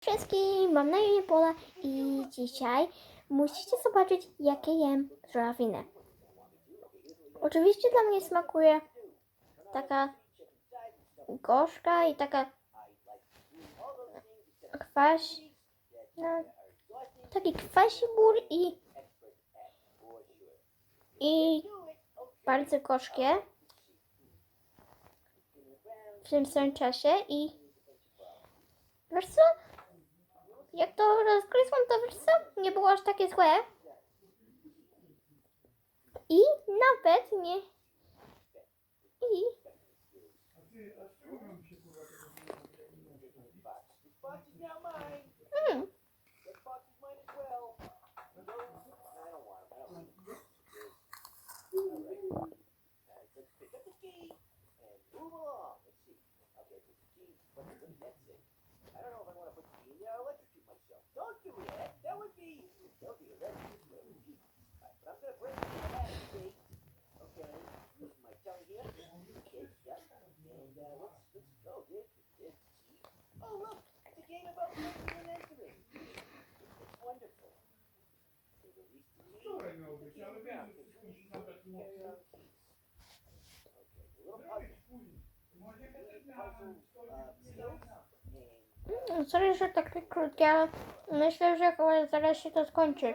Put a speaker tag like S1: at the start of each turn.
S1: wszystkim, mam na imię Pola i dzisiaj musicie zobaczyć, jakie jem żurawinę. Oczywiście dla mnie smakuje taka gorzka i taka kwaś, no, taki kwasibór i i bardzo gorzkie w tym samym czasie i wiesz co? Jak to rozgryzłam, to wiesz co? Nie było aż takie złe. I nawet nie... I... Mm,
S2: well. I
S3: Wczoraj miał że
S1: sorry, że takie krótkie, ale myślę, że zaraz się to skończy.